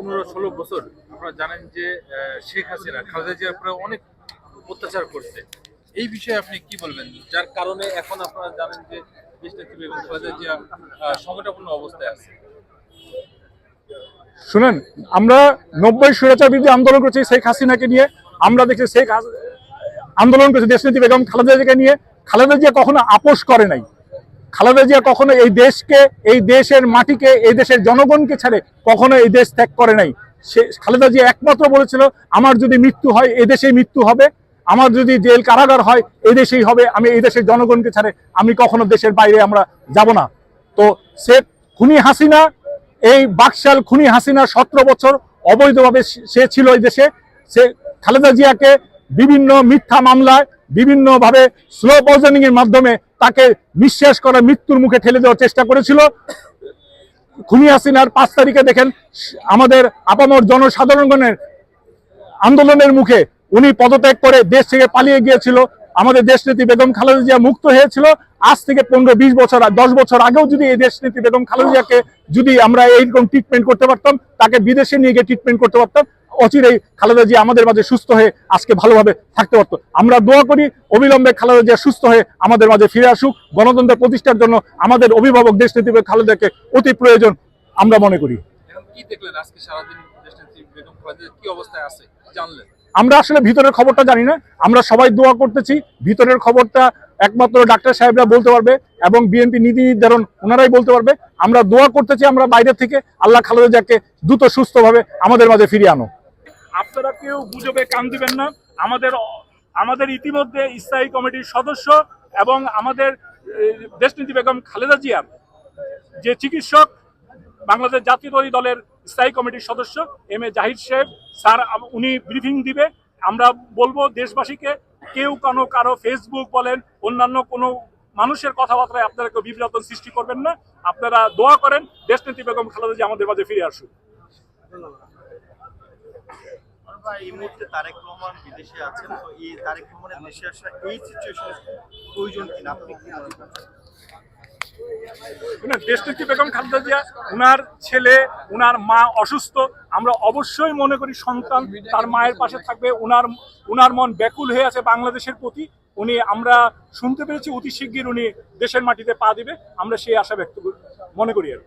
পনেরো ষোলো বছর আপনারা জানেন যে শেখ হাসিনা, খালেদা জিয়ার উপরে অনেক অত্যাচার করছে। এই বিষয়ে আপনি কি বলবেন? যার কারণে এখন আপনারা জানেন যে, দেশ নেত্রী অবস্থায় আছে। শুনেন, আমরা নব্বই স্বৈরাচার বিরুদ্ধে আন্দোলন করছি শেখ হাসিনাকে নিয়ে। আমরা দেখছি শেখ আন্দোলন করছি দেশনীতি বেগম খালেদা জিয়াকে নিয়ে। খালেদা জিয়া কখনো আপোষ করে নাই। খালেদা জিয়া কখনো এই দেশকে, এই দেশের মাটিকে, এই দেশের জনগণকে ছাড়ে কখনো এই দেশ ত্যাগ করে নাই। সে খালেদা জিয়া একমাত্র বলেছিল, আমার যদি মৃত্যু হয় এই দেশেই মৃত্যু হবে। আমার যদি জেল কারাগার হয় এই দেশেই হবে। আমি এই দেশের জনগণকে ছাড়ে, আমি কখনো দেশের বাইরে আমরা যাব না। তো সে খুনি হাসিনা, এই বাকশাল খুনি হাসিনা সতেরো বছর অবৈধভাবে সে ছিল এই দেশে। সে খালেদা জিয়াকে বিভিন্ন মিথ্যা মামলায় বিভিন্নভাবে স্লো পয়জনিং এর মাধ্যমে তাকে নিঃশ্বাস করা মৃত্যুর মুখে ঠেলে দেওয়ার চেষ্টা করেছিল। খুনি হাসিনার পাঁচ তারিখে দেখেন, আমাদের আপামর জনসাধারণগণের আন্দোলনের মুখে উনি পদত্যাগ করে দেশ থেকে পালিয়ে গিয়েছিল। আমাদের দেশনেত্রী বেগম খালেদা জিয়া মুক্ত হয়েছিল। আজ থেকে পনেরো, বিশ বছর, দশ বছর আগেও যদি এই দেশনেত্রী বেগম খালেদা জিয়াকে যদি আমরা এইরকম ট্রিটমেন্ট করতে পারতাম, তাকে বিদেশে নিয়ে গিয়ে ট্রিটমেন্ট করতে পারতাম অচিরেই খালেদা জিয়া আমাদের মাঝে সুস্থ হয়ে আজকে ভালোভাবে থাকতে পারতো। আমরা দোয়া করি অবিলম্বে খালেদা জিয়া সুস্থ হয়ে আমাদের মাঝে ফিরে আসুক। গণতন্ত্র প্রতিষ্ঠার জন্য আমাদের অভিভাবক দেশনেত্রী বেগম খালেদাকে অতি প্রয়োজন আমরা মনে করি। আমরা আসলে ভিতরের খবরটা জানি না। আমরা সবাই দোয়া করতেছি ভিতরের খবরটা একমাত্র ডাক্তার সাহেবরা বলতে পারবে এবং বিএনপি নীতি নির্ধারণ ওনারাই বলতে পারবে। আমরা দোয়া করতেছি আমরা বাইরে থেকে আল্লাহ খালেদা জিয়াকে দ্রুত সুস্থভাবে আমাদের মাঝে ফিরিয়ে আনো আপনারা কেউ গুজবে কান দিবেন না। আমাদের আমাদের ইতিমধ্যে স্থায়ী কমিটির সদস্য এবং আমাদের দেশনীতি বেগম খালেদা জিয়া, যে চিকিৎসক, বাংলাদেশ জাতীয়তাবাদী দলের স্থায়ী কমিটির সদস্য, এম এ জাহিদ সাহেব স্যার উনি ব্রিফিং দিবে। আমরা বলব দেশবাসীকে, কেউ কানো কারও ফেসবুক বলেন, অন্যান্য কোনো মানুষের কথাবার্তায় আপনারা কেউ বিভ্রান্ত সৃষ্টি করবেন না। আপনারা দোয়া করেন দেশনেত্রী বেগম খালেদা জিয়া আমাদের মাঝে ফিরে আসুক। বা এই মুহূর্তে তারেক রহমান বিদেশে আছেন, তো এই তারেক রহমানের দেশে আসা এই প্রয়োজন কিনা? আপনি কি মনে বেগম খালেদা জিয়া, উনার ছেলে, উনার মা অসুস্থ, আমরা অবশ্যই মনে করি সন্তান তার মায়ের পাশে থাকবে, উনার উনার মন ব্যাকুল হয়ে আছে বাংলাদেশের প্রতি। উনি, আমরা শুনতে পেরেছি অতি শিগগির উনি দেশের মাটিতে পা দিবে, আমরা সেই আশা ব্যক্ত মনে করি আর।